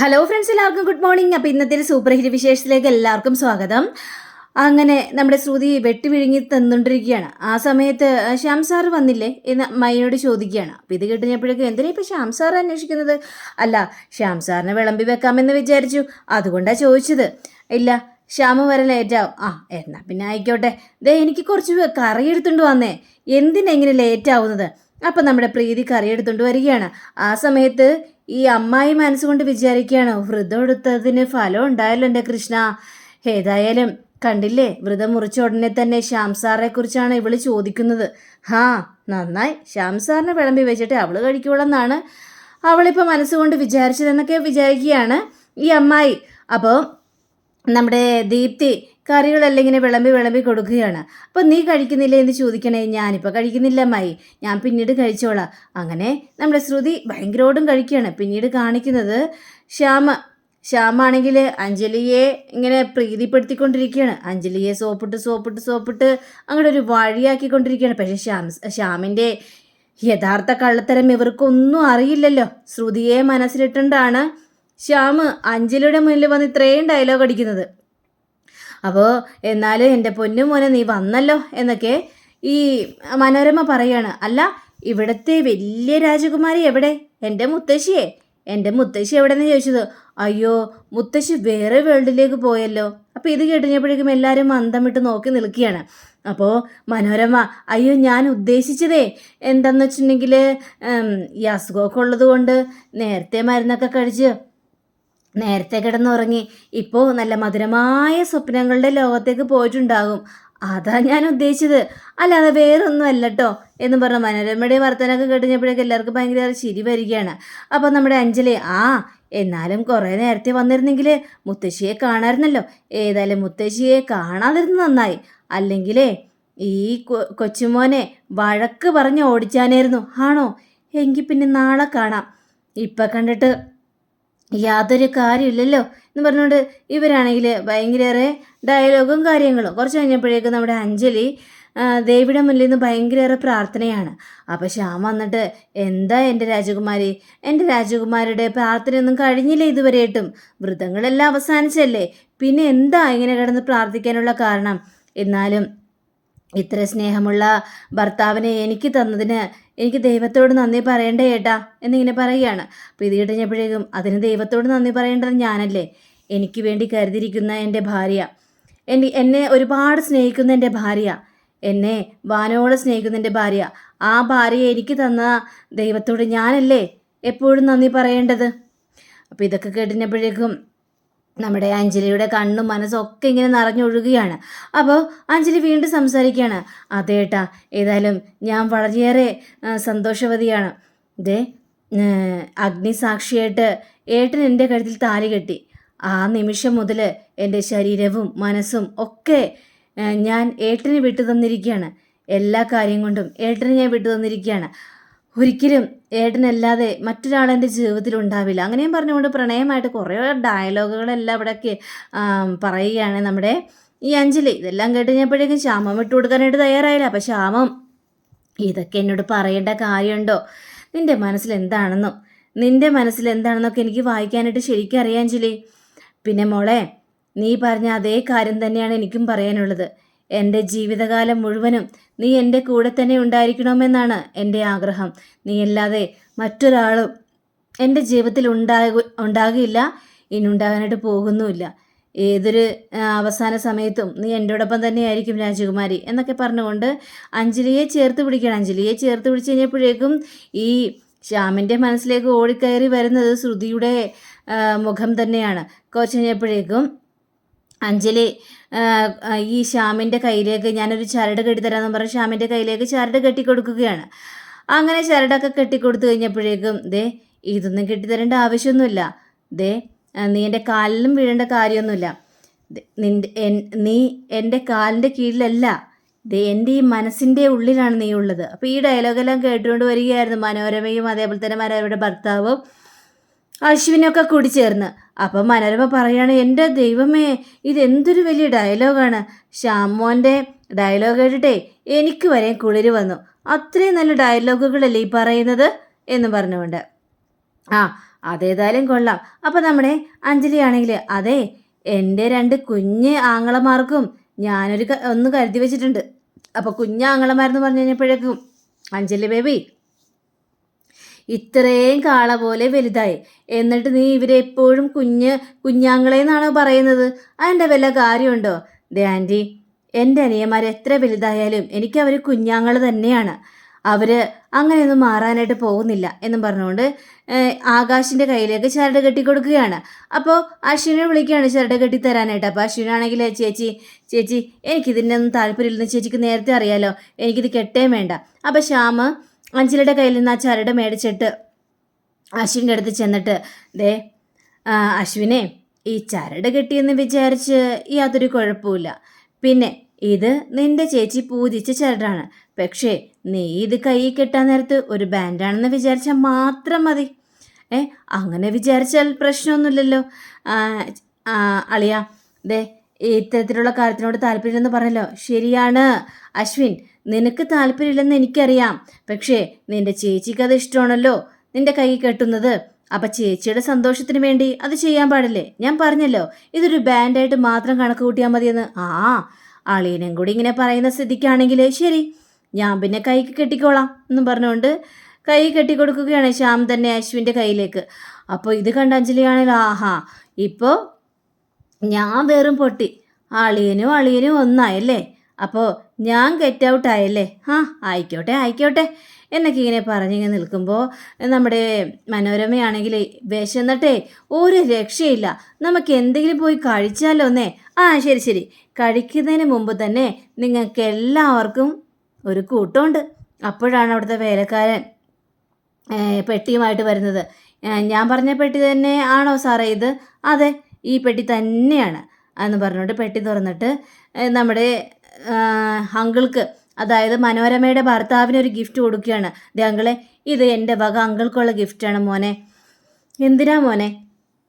Hello friends എല്ലാവർക്കും good morning അപ്പോൾ ഇന്നത്തെ സൂപ്പർ ഹിറ്റ് വിശേഷത്തിലേക്ക് എല്ലാവർക്കും സ്വാഗതം. അങ്ങനെ നമ്മുടെ ശ്രുതി വെട്ടി വിഴുങ്ങി തന്നുകൊണ്ടിരിക്കുകയാണ് ആ സമയത്ത് ശ്യാം സാർ വന്നില്ലേ എന്ന് മൈനോട് ചോദിക്കുകയാണ്. അപ്പോൾ ഇത് കിട്ടുന്നപ്പോഴേക്കും എന്തിനാ ഇപ്പോൾ ശ്യാം സാർ അന്വേഷിക്കുന്നത്? അല്ല ശ്യാം സാറിനെ വിളമ്പി വെക്കാമെന്ന് വിചാരിച്ചു. അതുകൊണ്ടാണ് ചോദിച്ചത്. ഇല്ല ശ്യാമ വരെ ലേറ്റാവും ആ എന്നാ പിന്നെ ആയിക്കോട്ടെ. ദേ എനിക്ക് കുറച്ച് കറി എടുത്തുകൊണ്ട് വന്നേ. എന്തിനാ ഇങ്ങനെ ലേറ്റ് ആവുന്നത്? അപ്പം നമ്മുടെ പ്രീതി കറി എടുത്തുകൊണ്ട് വരികയാണ്. ആ സമയത്ത് ഈ അമ്മായി മനസ്സുകൊണ്ട് വിചാരിക്കുകയാണ്. വ്രതം എടുത്തതിന് ഫലം ഉണ്ടായല്ലോ എന്റെ കൃഷ്ണ. ഏതായാലും കണ്ടില്ലേ? വ്രതം മുറിച്ച ഉടനെ തന്നെ ശ്യാം സാറിനെ കുറിച്ചാണ് ഇവൾ ചോദിക്കുന്നത്. ഹാ നന്നായി. ശ്യാം സാറിനെ വിളമ്പി വെച്ചിട്ട് അവൾ കഴിക്കുള്ളെന്നാണ് അവളിപ്പോൾ മനസ്സുകൊണ്ട് വിചാരിച്ചതെന്നൊക്കെ വിചാരിക്കുകയാണ് ഈ അമ്മായി. അപ്പോൾ നമ്മുടെ ദീപ്തി കറികളെല്ലാം ഇങ്ങനെ വിളമ്പി വിളമ്പി കൊടുക്കുകയാണ്. അപ്പോൾ നീ കഴിക്കുന്നില്ല? എന്ന് ചോദിക്കണേ. ഞാനിപ്പോൾ കഴിക്കുന്നില്ല അമ്മായി. ഞാൻ പിന്നീട് കഴിച്ചോളാം. അങ്ങനെ നമ്മുടെ ശ്രുതി ഭയങ്കരോടും കഴിക്കുകയാണ്. പിന്നീട് കാണിക്കുന്നത് ശ്യാമ. ശ്യാമാണെങ്കിൽ അഞ്ജലിയെ ഇങ്ങനെ പ്രീതിപ്പെടുത്തിക്കൊണ്ടിരിക്കുകയാണ്. അഞ്ജലിയെ സോപ്പിട്ട് സോപ്പിട്ട് സോപ്പിട്ട് അങ്ങനെ ഒരു വഴിയാക്കിക്കൊണ്ടിരിക്കുകയാണ്. പക്ഷേ ശ്യാം ശ്യാമിന്റെ യഥാർത്ഥ കള്ളത്തരം ഇവർക്കൊന്നും അറിയില്ലല്ലോ. ശ്രുതിയെ മനസ്സിലിട്ടുണ്ടാണ് ശ്യാം അഞ്ജലിയുടെ മുന്നിൽ വന്ന് ഇത്രയും ഡയലോഗ് അടിക്കുന്നത്. അപ്പോൾ എന്നാലും എന്റെ പൊന്നു മോനെ നീ വന്നല്ലോ എന്നൊക്കെ ഈ മനോരമ പറയാണ്. അല്ല ഇവിടുത്തെ വലിയ രാജകുമാരി എവിടെ? എന്റെ മുത്തശ്ശിയെ. എന്റെ മുത്തശ്ശി എവിടെയെന്ന് ചോദിച്ചത്? അയ്യോ മുത്തശ്ശി വേറെ വേൾഡിലേക്ക് പോയല്ലോ. അപ്പോൾ ഇത് കേട്ടുകഴിഞ്ഞപ്പോഴേക്കും എല്ലാവരും മന്ദം വിട്ട് നോക്കി നിൽക്കുകയാണ്. അപ്പോൾ മനോരമ അയ്യോ ഞാൻ ഉദ്ദേശിച്ചതേ എന്താണെന്ന് വെച്ചിട്ടുണ്ടെങ്കിൽ ഈ അസുഖമൊക്കെ ഉള്ളത് കൊണ്ട് നേരത്തെ മരുന്നൊക്കെ കഴിച്ച് നേരത്തെ കിടന്നുറങ്ങി. ഇപ്പോൾ നല്ല മധുരമായ സ്വപ്നങ്ങളുടെ ലോകത്തേക്ക് പോയിട്ടുണ്ടാകും. അതാ ഞാൻ ഉദ്ദേശിച്ചത്. അല്ലാതെ വേറൊന്നും അല്ല കേട്ടോ എന്ന് പറഞ്ഞ മനോരമയുടെ വർത്തനൊക്കെ കേട്ടുകഴിഞ്ഞപ്പോഴേക്കും എല്ലാവർക്കും ഭയങ്കര ചിരി വരികയാണ്. അപ്പോൾ നമ്മുടെ അഞ്ജലി ആ എന്നാലും കുറേ നേരത്തെ വന്നിരുന്നെങ്കിൽ മുത്തശ്ശിയെ കാണാമായിരുന്നല്ലോ ഏതായാലും മുത്തശ്ശിയെ കാണാതിരുന്ന് നന്നായി. അല്ലെങ്കിലേ ഈ കൊച്ചുമോനെ വഴക്ക് പറഞ്ഞ് ഓടിച്ചാനായിരുന്നു. ആണോ? എങ്കിൽ പിന്നെ നാളെ കാണാം. ഇപ്പം കണ്ടിട്ട് യാതൊരു കാര്യമില്ലല്ലോ എന്ന് പറഞ്ഞുകൊണ്ട് ഇവരാണെങ്കിൽ ഭയങ്കരേറെ ഡയലോഗും കാര്യങ്ങളും. കുറച്ച് കഴിഞ്ഞപ്പോഴേക്കും നമ്മുടെ അഞ്ജലി ദേവിയുടെ മുന്നിൽ നിന്ന് ഭയങ്കരേറെ പ്രാർത്ഥനയാണ്. അപ്പോൾ ശ്യാം വന്നിട്ട് എന്താ എന്റെ രാജകുമാരി? എന്റെ രാജകുമാരിയുടെ പ്രാർത്ഥനയൊന്നും കഴിഞ്ഞില്ല ഇതുവരെയായിട്ടും. വ്രതങ്ങളെല്ലാം അവസാനിച്ചല്ലേ? പിന്നെ എന്താ ഇങ്ങനെ കിടന്ന് പ്രാർത്ഥിക്കാനുള്ള കാരണം? എന്നാലും ഇത്ര സ്നേഹമുള്ള ഭർത്താവിനെ എനിക്ക് തന്നതിന് എനിക്ക് ദൈവത്തോട് നന്ദി പറയണ്ടേ ഏട്ടാ എന്നിങ്ങനെ പറയുകയാണ്. അപ്പോൾ ഇത് അതിന് ദൈവത്തോട് നന്ദി പറയേണ്ടത് ഞാനല്ലേ? എനിക്ക് വേണ്ടി കരുതിയിരിക്കുന്ന എന്റെ ഭാര്യ. എന്നെ എന്നെ ഒരുപാട് സ്നേഹിക്കുന്ന എന്റെ ഭാര്യ. എന്നെ വാനോളം സ്നേഹിക്കുന്ന എന്റെ ഭാര്യ. ആ ഭാര്യ എനിക്ക് തന്ന ദൈവത്തോട് ഞാനല്ലേ എപ്പോഴും നന്ദി പറയേണ്ടത്? അപ്പോൾ ഇതൊക്കെ കേട്ടിനപ്പോഴേക്കും നമ്മുടെ അഞ്ജലിയുടെ കണ്ണും മനസ്സും ഒക്കെ ഇങ്ങനെ നിറഞ്ഞൊഴുകുകയാണ്. അപ്പോൾ അഞ്ജലി വീണ്ടും സംസാരിക്കുകയാണ്. അതേട്ടാ ഏതായാലും ഞാൻ വളരെയേറെ സന്തോഷവതിയാണ്. ഇതേ അഗ്നിസാക്ഷിയായിട്ട് ഏട്ടൻ എന്റെ കഴുത്തിൽ താലി കെട്ടി. ആ നിമിഷം മുതൽ എന്റെ ശരീരവും മനസ്സും ഒക്കെ ഞാൻ ഏട്ടന് വിട്ടു തന്നിരിക്കുകയാണ്. എല്ലാ കാര്യം കൊണ്ടും ഏട്ടന് ഞാൻ വിട്ടു തന്നിരിക്കുകയാണ്. ഒരിക്കലും ഏട്ടനല്ലാതെ മറ്റൊരാൾ എന്റെ ജീവിതത്തിൽ ഉണ്ടാവില്ല അങ്ങനെയും പറഞ്ഞുകൊണ്ട് പ്രണയമായിട്ട് കുറേ ഡയലോഗുകളെല്ലാം ഇവിടെയൊക്കെ പറയുകയാണ് നമ്മുടെ ഈ അഞ്ജലി. ഇതെല്ലാം കേട്ട് കഴിഞ്ഞപ്പോഴേക്കും ശ്യാമം വിട്ടു കൊടുക്കാനായിട്ട് തയ്യാറായില്ല. അപ്പം ശ്യാമം ഇതൊക്കെ എന്നോട് പറയേണ്ട കാര്യമുണ്ടോ? നിന്റെ മനസ്സിൽ എന്താണെന്നും നിന്റെ മനസ്സിൽ എന്താണെന്നൊക്കെ എനിക്ക് വായിക്കാനായിട്ട് ശരിക്കും അറിയാം അഞ്ജലി. പിന്നെ മോളെ നീ പറഞ്ഞ അതേ കാര്യം തന്നെയാണ് എനിക്കും പറയാനുള്ളത്. എന്റെ ജീവിതകാലം മുഴുവനും നീ എന്റെ കൂടെ തന്നെ ഉണ്ടായിരിക്കണമെന്നാണ് എന്റെ ആഗ്രഹം. നീ അല്ലാതെ മറ്റൊരാളും എന്റെ ജീവിതത്തിൽ ഉണ്ടാകു ഉണ്ടാകില്ല ഇനി ഉണ്ടാകാനായിട്ട് പോകുന്നുമില്ല. ഏതൊരു അവസാന സമയത്തും നീ എന്റെയോടൊപ്പം തന്നെയായിരിക്കും രാജകുമാരി എന്നൊക്കെ പറഞ്ഞുകൊണ്ട് അഞ്ജലിയെ ചേർത്ത് പിടിക്കണം അഞ്ജലിയെ ചേർത്ത് പിടിച്ച് കഴിഞ്ഞപ്പോഴേക്കും ഈ ശ്യാമിന്റെ മനസ്സിലേക്ക് ഓടിക്കയറി വരുന്നത് ശ്രുതിയുടെ മുഖം തന്നെയാണ്. കുറച്ച് കഴിഞ്ഞപ്പോഴേക്കും അഞ്ജലി ഈ ശ്യാമിന്റെ കയ്യിലേക്ക് ഞാനൊരു ചരട് കെട്ടിത്തരാമെന്ന് പറഞ്ഞ് ശ്യാമിന്റെ കയ്യിലേക്ക് ചരട് കെട്ടിക്കൊടുക്കുകയാണ് അങ്ങനെ ചരടൊക്കെ കെട്ടിക്കൊടുത്തു കഴിഞ്ഞപ്പോഴേക്കും ദേ ഇതൊന്നും കെട്ടിത്തരേണ്ട ആവശ്യമൊന്നുമില്ല. ദേ നീ എന്റെ കാലിലും വീഴേണ്ട കാര്യമൊന്നുമില്ല. നിന്റെ നീ എന്റെ കാലിന്റെ കീഴിലല്ല. ദേ എന്റെ ഈ മനസ്സിന്റെ ഉള്ളിലാണ് നീ ഉള്ളത്. അപ്പോൾ ഈ ഡയലോഗെല്ലാം കേട്ടുകൊണ്ട് വരികയായിരുന്നു മനോരമയും അതേപോലെ തന്നെ മനോരമയുടെ ഭർത്താവും. അശ്വിനൊക്കെ കൂടി ചേർന്ന് അപ്പം മനോരമ പറയാണ് എന്റെ ദൈവമേ ഇതെന്തൊരു വലിയ ഡയലോഗാണ്. ശ്യാമോന്റെ ഡയലോഗ് കേട്ടിട്ടേ എനിക്ക് വരെ കുളിര് വന്നു. അത്രയും നല്ല ഡയലോഗുകളല്ലേ ഈ പറയുന്നത്? എന്ന് പറഞ്ഞുകൊണ്ട്. ആ അതേതായാലും കൊള്ളാം. അപ്പം നമ്മുടെ അഞ്ജലി ആണെങ്കിൽ അതെ എന്റെ രണ്ട് കുഞ്ഞ് ആങ്ങളമാർക്കും ഞാനൊരു ഒന്ന് കരുതി വെച്ചിട്ടുണ്ട്. അപ്പോൾ കുഞ്ഞ് ആങ്ങളമാരെന്ന് പറഞ്ഞു കഴിഞ്ഞപ്പോഴേക്കും അഞ്ജലി ബേബി ഇത്രയും കാള പോലെ വലുതായി. എന്നിട്ട് നീ ഇവരെ എപ്പോഴും കുഞ്ഞ് കുഞ്ഞാങ്ങളെന്നാണോ പറയുന്നത്? അതിന്റെ വല്ല കാര്യമുണ്ടോ? ദേ ആന്റി എന്റെ അനിയന്മാർ എത്ര വലുതായാലും എനിക്ക് അവർ കുഞ്ഞാങ്ങൾ തന്നെയാണ്. അവർ അങ്ങനെയൊന്നും മാറാനായിട്ട് പോകുന്നില്ല എന്നും പറഞ്ഞുകൊണ്ട് ആകാശിന്റെ കയ്യിലേക്ക് ചരട് കെട്ടി കൊടുക്കുകയാണ്. അപ്പോൾ അശ്വിനെ വിളിക്കുകയാണ് ചരട് കെട്ടി തരാനായിട്ട്. അപ്പോൾ അശ്വിനാണെങ്കിൽ ചേച്ചി ചേച്ചി എനിക്കിതിന്റെ ഒന്നും താല്പര്യമില്ലെന്ന് ചേച്ചിക്ക് നേരത്തെ അറിയാലോ. എനിക്കിത് കെട്ടേ വേണ്ട. അപ്പോൾ ശ്യാമ് അഞ്ജലിയുടെ കയ്യിൽ നിന്ന് ആ ചരട് മേടിച്ചിട്ട് അശ്വിന്റെ അടുത്ത് ചെന്നിട്ട് ദേ അശ്വിനെ ഈ ചരട് കിട്ടിയെന്ന് വിചാരിച്ച് യാതൊരു കുഴപ്പമില്ല പിന്നെ ഇത് നിന്റെ ചേച്ചി പൂജിച്ച ചരടാണ്. പക്ഷേ നീ ഇത് കൈ കെട്ടാൻ നേരത്ത് ഒരു ബാൻഡാണെന്ന് വിചാരിച്ചാൽ മാത്രം മതി. ഏ അങ്ങനെ വിചാരിച്ചാൽ പ്രശ്നമൊന്നുമില്ലല്ലോ. അളിയ ദേ ഇത്തരത്തിലുള്ള കാര്യത്തിനോട് താല്പര്യമില്ലെന്ന് പറഞ്ഞല്ലോ. ശരിയാണ്. അശ്വിൻ നിനക്ക് താല്പര്യമില്ലെന്ന് എനിക്കറിയാം. പക്ഷേ നിന്റെ ചേച്ചിക്ക് അത് ഇഷ്ടമാണല്ലോ. നിന്റെ കൈ കെട്ടുന്നത്. അപ്പം ചേച്ചിയുടെ സന്തോഷത്തിന് വേണ്ടി അത് ചെയ്യാൻ പാടില്ലേ? ഞാൻ പറഞ്ഞല്ലോ. ഇതൊരു ബാൻഡായിട്ട് മാത്രം കണക്ക് കൂട്ടിയാൽ മതിയെന്ന്. ആ അളിയനും കൂടി ഇങ്ങനെ പറയുന്ന സ്ഥിതിക്കാണെങ്കിൽ ശരി. ഞാൻ പിന്നെ കൈക്ക് കെട്ടിക്കോളാം എന്നും പറഞ്ഞുകൊണ്ട് കൈ കെട്ടിക്കൊടുക്കുകയാണ് ശ്യാം തന്നെ അശ്വിന്റെ കയ്യിലേക്ക്. അപ്പോൾ ഇത് കണ്ട അഞ്ജലിയാണെങ്കിൽ ആഹാ. ഇപ്പോൾ ഞാൻ വെറും പൊട്ടി. അളിയനും അളിയനും ഒന്നായല്ലേ? അപ്പോൾ ഞാൻ ഗെറ്റ് ഔട്ട് ആയല്ലേ? ആ ആയിക്കോട്ടെ ആയിക്കോട്ടെ. എന്നൊക്കെ ഇങ്ങനെ പറഞ്ഞിങ്ങനെ നിൽക്കുമ്പോൾ നമ്മുടെ മനോരമയാണെങ്കിൽ വിശന്നിട്ടേ ഒരു രക്ഷയില്ല. നമുക്ക് എന്തെങ്കിലും പോയി കഴിച്ചാലോ എന്നേ ആ ശരി ശരി. കഴിക്കുന്നതിന് മുമ്പ് തന്നെ നിങ്ങൾക്ക് എല്ലാവർക്കും ഒരു കൂട്ടമുണ്ട്. അപ്പോഴാണ് അവിടുത്തെ വേലക്കാരൻ പെട്ടിയുമായിട്ട് വരുന്നത്. ഞാൻ പറഞ്ഞ പെട്ടി തന്നെ ആണോ സാറേ ഇത്? അതെ ഈ പെട്ടി തന്നെയാണ് എന്ന് പറഞ്ഞുകൊണ്ട് പെട്ടി തുറന്നിട്ട് നമ്മുടെ അങ്കിൾക്ക് അതായത് മനോരമയുടെ ഭർത്താവിന് ഒരു ഗിഫ്റ്റ് കൊടുക്കുകയാണ്. ദേ അങ്കിളെ ഇത് എന്റെ വക അങ്കിൾക്കുള്ള ഗിഫ്റ്റാണ് മോനെ. എന്തിനാ മോനെ?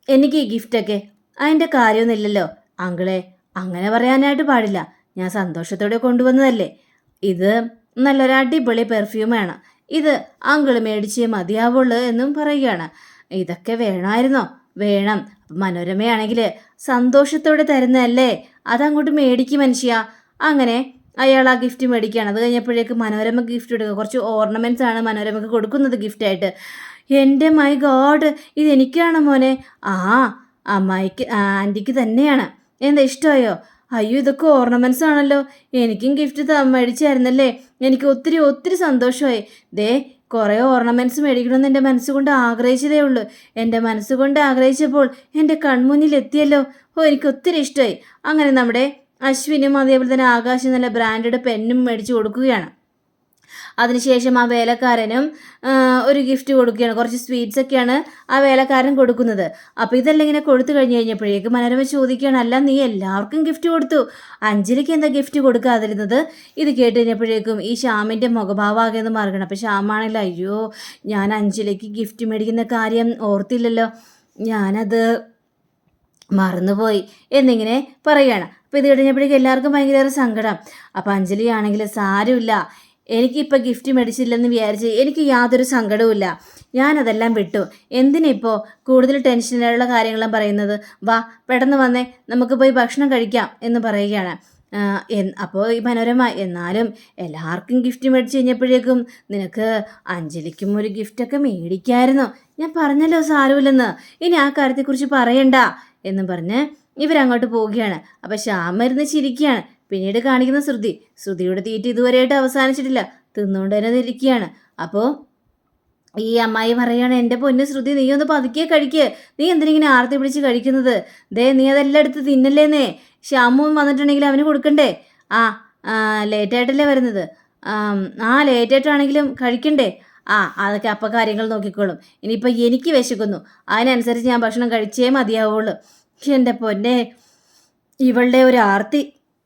എനിക്ക് ഈ ഗിഫ്റ്റൊക്കെ അതിന്റെ കാര്യമൊന്നുമില്ലല്ലോ അങ്കിളെ അങ്ങനെ പറയാനായിട്ട് പാടില്ല. ഞാൻ സന്തോഷത്തോടെ കൊണ്ടുവന്നതല്ലേ. ഇത് നല്ലൊരു അടിപൊളി പെർഫ്യൂമാണ് ഇത് അങ്കിൾ മേടിച്ചേ മതിയാവുള്ളൂ എന്നും പറയുകയാണ്. ഇതൊക്കെ വേണമായിരുന്നോ? വേണം. മനോരമയാണെങ്കിൽ സന്തോഷത്തോടെ തരുന്നതല്ലേ? അതങ്ങോട്ട് മേടിക്കും മനുഷ്യ. അങ്ങനെ അയാൾ ആ ഗിഫ്റ്റ് മേടിക്കുകയാണ് അത് കഴിഞ്ഞപ്പോഴേക്ക് മനോരമ ഗിഫ്റ്റ് എടുക്കുക. കുറച്ച് ഓർണമെന്റ്സ് ആണ് മനോരമയ്ക്ക് കൊടുക്കുന്നത് ഗിഫ്റ്റായിട്ട് എന്റെ മൈ ഗോഡ് ഇത് എനിക്കാണോ മോനെ? ആ അമ്മായിക്ക് ആന്റിക്ക് തന്നെയാണ്. എന്താ ഇഷ്ടമായോ? അയ്യോ ഇതൊക്കെ ഓർണമെന്റ്സ് ആണല്ലോ. എനിക്കും ഗിഫ്റ്റ് മേടിച്ചായിരുന്നല്ലേ എനിക്ക് ഒത്തിരി ഒത്തിരി സന്തോഷമായി. ദേ കുറേ ഓർണമെന്റ്സ് മേടിക്കണമെന്ന് എന്റെ മനസ്സുകൊണ്ട് ആഗ്രഹിച്ചതേ ഉള്ളൂ. എന്റെ മനസ്സുകൊണ്ട് ആഗ്രഹിച്ചപ്പോൾ എന്റെ കൺമുന്നിൽ എത്തിയല്ലോ. ഓ എനിക്ക് ഒത്തിരി ഇഷ്ടമായി അങ്ങനെ നമ്മുടെ അശ്വിനും അതേപോലെ തന്നെ ആകാശം നല്ല ബ്രാൻഡഡ് പെന്നും മേടിച്ചു കൊടുക്കുകയാണ്. അതിനുശേഷം ആ വേലക്കാരനും ഒരു ഗിഫ്റ്റ് കൊടുക്കുകയാണ്. കുറച്ച് സ്വീറ്റ്സ് ഒക്കെയാണ് ആ വേലക്കാരൻ കൊടുക്കുന്നത്. അപ്പോൾ ഇതെല്ലാം ഇങ്ങനെ കൊടുത്തു കഴിഞ്ഞ് കഴിഞ്ഞപ്പോഴേക്കും മനോരമ ചോദിക്കുകയാണ് അല്ല നീ എല്ലാവർക്കും ഗിഫ്റ്റ് കൊടുത്തു. അഞ്ജലിക്ക് എന്താ ഗിഫ്റ്റ് കൊടുക്കാതിരുന്നത്? ഇത് കേട്ട് കഴിഞ്ഞപ്പോഴേക്കും ഈ ശ്യാമിന്റെ മുഖഭാവാകെ എന്ന് മാറണം അപ്പോൾ ശ്യാമാണെങ്കിൽ അയ്യോ ഞാൻ അഞ്ജലിക്ക് ഗിഫ്റ്റ് മേടിക്കുന്ന കാര്യം ഓർത്തില്ലല്ലോ. ഞാനത് മറന്നുപോയി എന്നിങ്ങനെ പറയുകയാണ്. അപ്പോൾ ഇത് കഴിഞ്ഞപ്പോഴേക്കും എല്ലാവർക്കും ഭയങ്കര സങ്കടം. അപ്പോൾ അഞ്ജലി ആണെങ്കിൽ സാരമില്ല. എനിക്കിപ്പോൾ ഗിഫ്റ്റ് മേടിച്ചില്ലെന്ന് വിചാരിച്ച് എനിക്ക് യാതൊരു സങ്കടവുമില്ല. ഞാനതെല്ലാം വിട്ടു. എന്തിനിപ്പോൾ കൂടുതൽ ടെൻഷനിലുള്ള കാര്യങ്ങളും പറയുന്നത്? വാ പെട്ടെന്ന് വന്നേ നമുക്ക് പോയി ഭക്ഷണം കഴിക്കാം എന്ന് പറയുകയാണ്. അപ്പോൾ ഈ മനോരമ എന്നാലും എല്ലാവർക്കും ഗിഫ്റ്റ് മേടിച്ച് കഴിഞ്ഞപ്പോഴേക്കും നിനക്ക് അഞ്ജലിക്കും ഒരു ഗിഫ്റ്റൊക്കെ മേടിക്കായിരുന്നു. ഞാൻ പറഞ്ഞല്ലോ സാരമില്ലെന്ന്. ഇനി ആ കാര്യത്തെക്കുറിച്ച് പറയണ്ട എന്ന് പറഞ്ഞ് ഇവരങ്ങോട്ട് പോവുകയാണ്. അപ്പോൾ ശ്യാമ ഇരുന്ന് ചിരിക്കുകയാണ്. പിന്നീട് കാണിക്കുന്ന ശ്രുതി. ശ്രുതിയുടെ തീറ്റ ഇതുവരെയായിട്ട് അവസാനിച്ചിട്ടില്ല. തിന്നുകൊണ്ട് തന്നെ ഇരിക്കുകയാണ് അപ്പോൾ ഈ അമ്മായി പറയാണ് എന്റെ പൊന്ന് ശ്രുതി നീ ഒന്ന് പതുക്കെ കഴിക്കുക നീ എന്തിനിങ്ങനെ ആർത്തി പിടിച്ച് കഴിക്കുന്നത്? ദേ നീ അതെല്ലാം എടുത്ത് തിന്നല്ലേന്നേ. ശ്യാമും വന്നിട്ടുണ്ടെങ്കിൽ അവന് കൊടുക്കണ്ടേ? ആ ലേറ്റായിട്ടല്ലേ വരുന്നത്? ആ ലേറ്റായിട്ടാണെങ്കിലും കഴിക്കണ്ടേ? ആ അതൊക്കെ അപ്പം കാര്യങ്ങൾ നോക്കിക്കോളും. ഇനിയിപ്പോൾ എനിക്ക് വിശക്കുന്നു. അതിനനുസരിച്ച് ഞാൻ ഭക്ഷണം കഴിച്ചേ മതിയാവുള്ളൂ. എന്റെ പൊന്നെ ഇവളുടെ ഒരു ആർത്തി.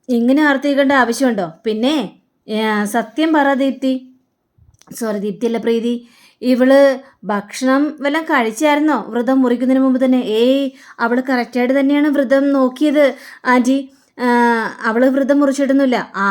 ഇങ്ങനെ ആർത്തിക്കേണ്ട ആവശ്യമുണ്ടോ? പിന്നെ സത്യം പറ ദീപ്തി. സോറി ദീപ്തി അല്ല പ്രീതി. ഇവൾ ഭക്ഷണം വല്ലതും കഴിച്ചായിരുന്നോ? വ്രതം മുറിക്കുന്നതിന് മുമ്പ് തന്നെ. ഏയ് അവൾ കറക്റ്റായിട്ട് തന്നെയാണ് വ്രതം നോക്കിയത്. ആന്റി അവൾ വ്രതം മുറിച്ചിടുന്നില്ല ആ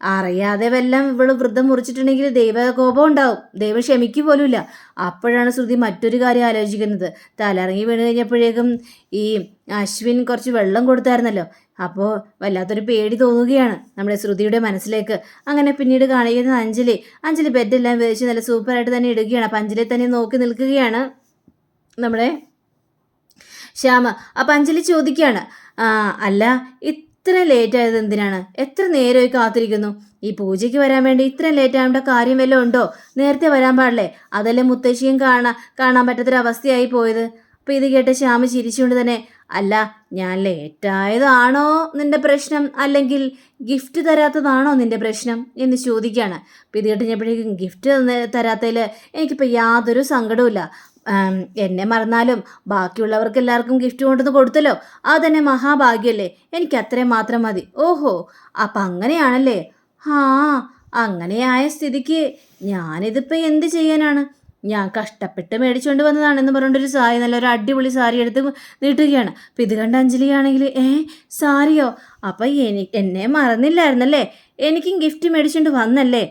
അറിയാതെ വല്ലം ഇവൾ വൃദ്ധം മുറിച്ചിട്ടുണ്ടെങ്കിൽ ദൈവകോപം ഉണ്ടാവും. ദൈവം ക്ഷമിക്കു പോലുമില്ല. അപ്പോഴാണ് ശ്രുതി മറ്റൊരു കാര്യം ആലോചിക്കുന്നത്. തലറങ്ങി വീണ് കഴിഞ്ഞപ്പോഴേക്കും ഈ അശ്വിൻ കുറച്ച് വെള്ളം കൊടുത്തായിരുന്നല്ലോ. അപ്പോൾ വല്ലാത്തൊരു പേടി തോന്നുകയാണ് നമ്മുടെ ശ്രുതിയുടെ മനസ്സിലേക്ക്. അങ്ങനെ പിന്നീട് കാണിക്കുന്ന അഞ്ജലി. അഞ്ജലി ബെഡെല്ലാം വേവിച്ച് നല്ല സൂപ്പറായിട്ട് തന്നെ ഇടുകയാണ്. അപ്പം അഞ്ജലി തന്നെ നോക്കി നിൽക്കുകയാണ് നമ്മുടെ ശ്യാമ. അപ്പം അഞ്ജലി ചോദിക്കുകയാണ് അല്ല ഇത്ര ലേറ്റ് ആയത് എന്തിനാണ്? എത്ര നേരമായി കാത്തിരിക്കുന്നു? ഈ പൂജയ്ക്ക് വരാൻ വേണ്ടി ഇത്ര ലേറ്റ് ആവേണ്ട കാര്യം വല്ലതും ഉണ്ടോ? നേരത്തെ വരാൻ പാടില്ലേ? അതല്ലേ മുത്തശ്ശിയും കാണാ കാണാൻ പറ്റാത്തൊരവസ്ഥയായി പോയത്. അപ്പം ഇത് കേട്ട് ശ്യാമ ചിരിച്ചുകൊണ്ട് തന്നെ അല്ല ഞാൻ ലേറ്റായതാണോ നിന്റെ പ്രശ്നം? അല്ലെങ്കിൽ ഗിഫ്റ്റ് തരാത്തതാണോ നിന്റെ പ്രശ്നം? എന്ന് ചോദിക്കുകയാണ്. അപ്പം ഇത് കേട്ട് കേട്ടപ്പോഴേക്കും ഗിഫ്റ്റ് തരാത്തതിൽ എനിക്കിപ്പോൾ യാതൊരു സങ്കടവുമില്ല. ആം, എന്നെ മറന്നാലും ബാക്കിയുള്ളവർക്ക് എല്ലാവർക്കും ഗിഫ്റ്റ് കൊണ്ടുവന്ന് കൊടുത്തല്ലോ. അത് തന്നെ മഹാഭാഗ്യല്ലേ. എനിക്ക് അത്രയും മാത്രം മതി. ഓഹോ അപ്പം അങ്ങനെയാണല്ലേ? ആ അങ്ങനെയായ സ്ഥിതിക്ക് ഞാനിതിപ്പോൾ എന്ത് ചെയ്യാനാണ്? ഞാൻ കഷ്ടപ്പെട്ട് മേടിച്ചുകൊണ്ട് വന്നതാണെന്ന് പറഞ്ഞൊരു സാരി നല്ലൊരു അടിപൊളി സാരി എടുത്ത് നീട്ടുകയാണ്. അപ്പം ഇത് കണ്ട അഞ്ജലിയാണെങ്കിൽ ഏ സാരിയോ? അപ്പം എനി എന്നെ മറന്നില്ലായിരുന്നല്ലേ? എനിക്കും ഗിഫ്റ്റ് മേടിച്ചുകൊണ്ട് വന്നല്ലേ?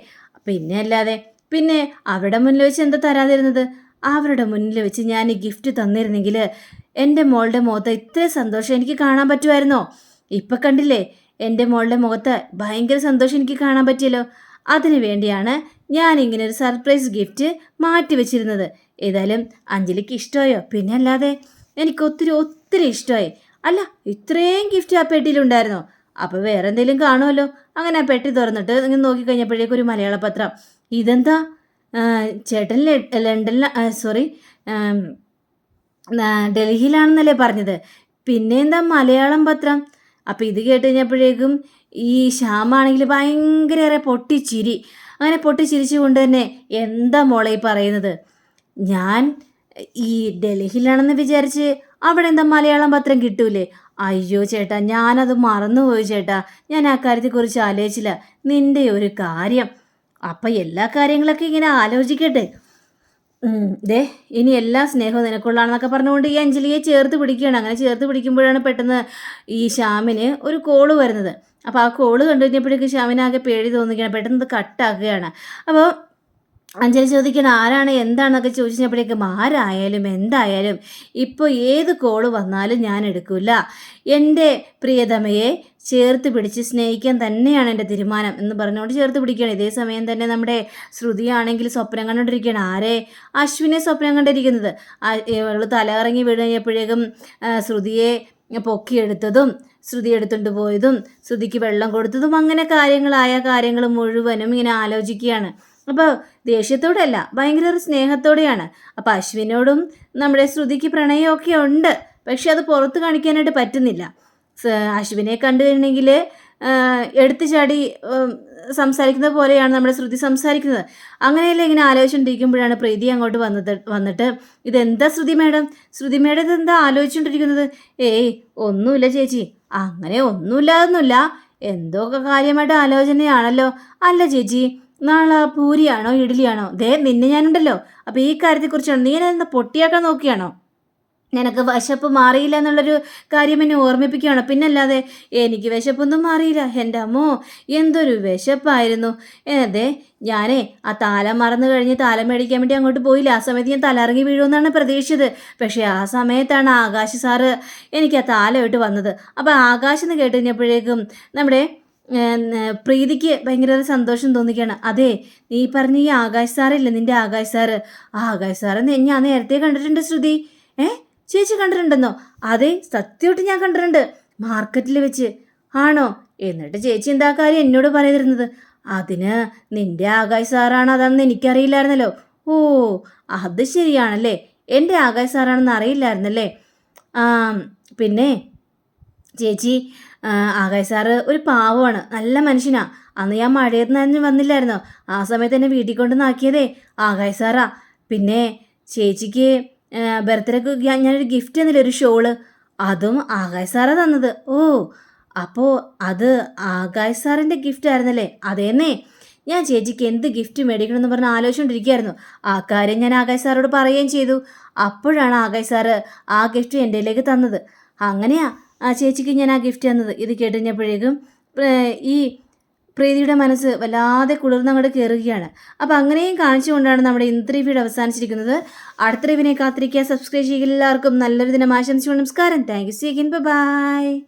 പിന്നെ അല്ലാതെ പിന്നെ അവിടെ മുന്നിൽ വെച്ച് എന്താ തരാതിരുന്നത്? അവരുടെ മുന്നിൽ വെച്ച് ഞാൻ ഈ ഗിഫ്റ്റ് തന്നിരുന്നെങ്കിൽ എന്റെ മോളുടെ മുഖത്ത് ഇത്ര സന്തോഷം എനിക്ക് കാണാൻ പറ്റുമായിരുന്നോ? ഇപ്പം കണ്ടില്ലേ എന്റെ മോളുടെ മുഖത്ത് ഭയങ്കര സന്തോഷം എനിക്ക് കാണാൻ പറ്റിയല്ലോ. അതിനു വേണ്ടിയാണ് ഞാൻ ഇങ്ങനെ ഒരു സർപ്രൈസ് ഗിഫ്റ്റ് മാറ്റി വെച്ചിരുന്നത്. ഏതായാലും അഞ്ജലിക്ക് ഇഷ്ടമായോ? പിന്നെ അല്ലാതെ എനിക്ക് ഒത്തിരി ഒത്തിരി ഇഷ്ടമായി. അല്ല ഇത്രയും ഗിഫ്റ്റ് ആ പെട്ടിയിലുണ്ടായിരുന്നോ അപ്പോൾ വേറെ എന്തെങ്കിലും കാണുമല്ലോ. അങ്ങനെ ആ പെട്ടി തുറന്നിട്ട് ഇങ്ങനെ നോക്കിക്കഴിഞ്ഞപ്പോഴേക്കും ഒരു മലയാള പത്രം. ഇതെന്താ? ചേട്ടൻ ലണ്ടനിൽ സോറി ഡൽഹിയിലാണെന്നല്ലേ പറഞ്ഞത്. പിന്നെ എന്താ മലയാളം പത്രം? അപ്പോൾ ഇത് കേട്ട് കഴിഞ്ഞപ്പോഴേക്കും ഈ ശ്യാമാണെങ്കിൽ ഭയങ്കര പൊട്ടിച്ചിരി. അങ്ങനെ പൊട്ടിച്ചിരിച്ചുകൊണ്ട് തന്നെ എന്താ മോളെ ഈ പറയുന്നത്? ഞാൻ ഈ ഡൽഹിയിലാണെന്ന് വിചാരിച്ച് അവിടെ എന്താ മലയാളം പത്രം കിട്ടൂലേ? അയ്യോ ചേട്ടാ ഞാനത് മറന്നുപോയി ചേട്ടാ. ഞാൻ ആ കാര്യത്തെക്കുറിച്ച് ആലോചിച്ചില്ല. നിന്റെ ഒരു കാര്യം. അപ്പം എല്ലാ കാര്യങ്ങളൊക്കെ ഇങ്ങനെ ആലോചിക്കട്ടെ. ദേ ഇനി എല്ലാ സ്നേഹവും നിനക്കുള്ളതാണെന്നൊക്കെ പറഞ്ഞുകൊണ്ട് ഈ അഞ്ജലിയെ ചേർത്ത് പിടിക്കുകയാണ്. അങ്ങനെ ചേർത്ത് പിടിക്കുമ്പോഴാണ് പെട്ടെന്ന് ഈ ശ്യാമിന് ഒരു കോൾ വരുന്നത്. അപ്പോൾ ആ കോൾ കണ്ടു കഴിഞ്ഞപ്പോഴേക്കും ശ്യാമിനാകെ പേടി തോന്നുകയാണ് പെട്ടെന്ന് കട്ടാക്കുകയാണ്. അപ്പോൾ അഞ്ജലി ചോദിക്കണം ആരാണ്? എന്താണെന്നൊക്കെ ചോദിച്ചപ്പോഴേക്കും ആരായാലും എന്തായാലും ഇപ്പോൾ ഏത് കോൾ വന്നാലും ഞാൻ എടുക്കില്ല എന്റെ പ്രിയതമയെ ചേർത്ത് പിടിച്ച് സ്നേഹിക്കാൻ തന്നെയാണ് എന്റെ തീരുമാനം എന്ന് പറഞ്ഞുകൊണ്ട് ചേർത്ത് പിടിക്കുകയാണ്. ഇതേ സമയം തന്നെ നമ്മുടെ ശ്രുതിയാണെങ്കിൽ സ്വപ്നം കണ്ടുകൊണ്ടിരിക്കുകയാണ്. ആരെ? അശ്വിനെ സ്വപ്നം കണ്ടിരിക്കുന്നത്. അവൾ തലകറങ്ങി വീണ് കഴിഞ്ഞപ്പോഴേക്കും ശ്രുതിയെ പൊക്കിയെടുത്തതും ശ്രുതി എടുത്തുകൊണ്ട് പോയതും ശ്രുതിക്ക് വെള്ളം കൊടുത്തതും അങ്ങനെ കാര്യങ്ങളായ കാര്യങ്ങൾ മുഴുവനും ഇങ്ങനെ ആലോചിക്കുകയാണ്. അപ്പോൾ ദേഷ്യത്തോടെയല്ല ഭയങ്കര ഒരു സ്നേഹത്തോടെയാണ്. അപ്പോൾ അശ്വിനോടും നമ്മുടെ ശ്രുതിക്ക് പ്രണയമൊക്കെ ഉണ്ട്. പക്ഷെ അത് പുറത്ത് കാണിക്കാനായിട്ട് പറ്റുന്നില്ല. അശ്വിനെ കണ്ടു എടുത്തു ചാടി സംസാരിക്കുന്ന സംസാരിക്കുന്നത് പോലെയാണ് നമ്മുടെ ശ്രുതി സംസാരിക്കുന്നത്. അങ്ങനെയല്ല ഇങ്ങനെ ആലോചിച്ചുകൊണ്ടിരിക്കുമ്പോഴാണ് പ്രീതി അങ്ങോട്ട് വന്നത് വന്നിട്ട് ഇതെന്താ ശ്രുതി മേഡം? ശ്രുതി മേഡം ഇതെന്താ ആലോചിച്ചുകൊണ്ടിരിക്കുന്നത് ഏയ് ഒന്നുമില്ല ചേച്ചി. അങ്ങനെ ഒന്നുമില്ലാതൊന്നുമില്ല. എന്തോ കാര്യമായിട്ട് ആലോചനയാണല്ലോ? അല്ല ചേച്ചി നാളെ പൂരിയാണോ ഇഡ്ഡലിയാണോ? ദേ നിന്നെ ഞാനുണ്ടല്ലോ. അപ്പോൾ ഈ കാര്യത്തെക്കുറിച്ചാണ് നീ എന്നെ പൊട്ടിയാക്കാൻ നോക്കിയാണോ? നിനക്ക് വിശപ്പ് മാറിയില്ല എന്നുള്ളൊരു കാര്യം എന്നെ ഓർമ്മിപ്പിക്കുകയാണ്. പിന്നല്ലാതെ എനിക്ക് വിശപ്പൊന്നും മാറിയില്ല. എന്റെ അമ്മോ എന്തൊരു വിശപ്പായിരുന്നു. അതെ ഞാനേ ആ താലം മറന്നു കഴിഞ്ഞ് താലം മേടിക്കാൻ വേണ്ടി അങ്ങോട്ട് പോയില്ല. ആ സമയത്ത് ഞാൻ തലറങ്ങി വീഴുമെന്നാണ് പ്രതീക്ഷിച്ചത്. പക്ഷേ ആ സമയത്താണ് ആകാശ് സാറ് എനിക്ക് ആ താലം ഇട്ട് വന്നത്. അപ്പോൾ ആകാശ് എന്ന് കേട്ട് കഴിഞ്ഞപ്പോഴേക്കും നമ്മുടെ പ്രീതിക്ക് ഭയങ്കര സന്തോഷം തോന്നിക്കുകയാണ്. അതെ നീ പറഞ്ഞ ഈ ആകാശ് സാറില്ലേ നിന്റെ ആകാശ് സാറ് ആ ആകാശ് സാറ് ഞാൻ നേരത്തെ കണ്ടിട്ടുണ്ട് ശ്രുതി. ഏ? ചേച്ചി കണ്ടിട്ടുണ്ടെന്നോ? അതെ സത്യമായിട്ട് ഞാൻ കണ്ടിട്ടുണ്ട്. മാർക്കറ്റിൽ വെച്ച്. ആണോ? എന്നിട്ട് ചേച്ചി എന്താ കാര്യം എന്നോട് പറയുന്നത് അതിന് നിന്റെ ആകാശ് സാറാണ് അതാണെന്ന് എനിക്കറിയില്ലായിരുന്നല്ലോ. ഓ അത് ശരിയാണല്ലേ? എന്റെ ആകാശ് സാറാണെന്ന് അറിയില്ലായിരുന്നല്ലേ? പിന്നെ? ചേച്ചി ആകാശ് സാറ് ഒരു പാവമാണ് നല്ല മനുഷ്യനാ. അന്ന് ഞാൻ മഴയത്ത് വന്നില്ലായിരുന്നോ? ആ സമയത്ത് എന്നെ വീട്ടിൽ കൊണ്ട് നാക്കിയതേ ആകാശ് സാറാ. പിന്നെ ചേച്ചിക്ക് ബർത്ത്ഡേക്ക് ഞാനൊരു ഗിഫ്റ്റ് തന്നില്ല ഒരു ഷോൾ. അതും ആകാശ് സാറാ തന്നത്. ഓ അപ്പോൾ അത് ആകാശ് സാറിന്റെ ഗിഫ്റ്റ് ആയിരുന്നല്ലേ? അതേന്നേ. ഞാൻ ചേച്ചിക്ക് എന്ത് ഗിഫ്റ്റ് മേടിക്കണമെന്ന് പറഞ്ഞ് ആലോചിച്ചുകൊണ്ടിരിക്കുകയായിരുന്നു ആ കാര്യം ഞാൻ ആകാശ് സാറോട് പറയുകയും ചെയ്തു. അപ്പോഴാണ് ആകാശ് സാറ് ആ ഗിഫ്റ്റ് എന്റെ കയ്യിലേക്ക് തന്നത്. അങ്ങനെയാ ആ ചേച്ചിക്ക് ഞാൻ ആ ഗിഫ്റ്റ് തന്നത്. ഇത് കേട്ടുകഴിഞ്ഞപ്പോഴേക്കും ഈ പ്രീതിയുടെ മനസ്സ് വല്ലാതെ കുളിർന്നങ്ങോട്ട് കയറുകയാണ് അപ്പോൾ അങ്ങനെയും കാണിച്ചുകൊണ്ടാണ് നമ്മുടെ ഇന്നത്തെ റിവ്യൂഡ് അവസാനിച്ചിരിക്കുന്നത്. അടുത്ത റിവിനെ കാത്തിരിക്കുക. സബ്സ്ക്രൈബ് ചെയ്യുക എല്ലാവർക്കും നല്ലൊരു ദിനം ആശംസിച്ചു നമസ്കാരം. Thank you C by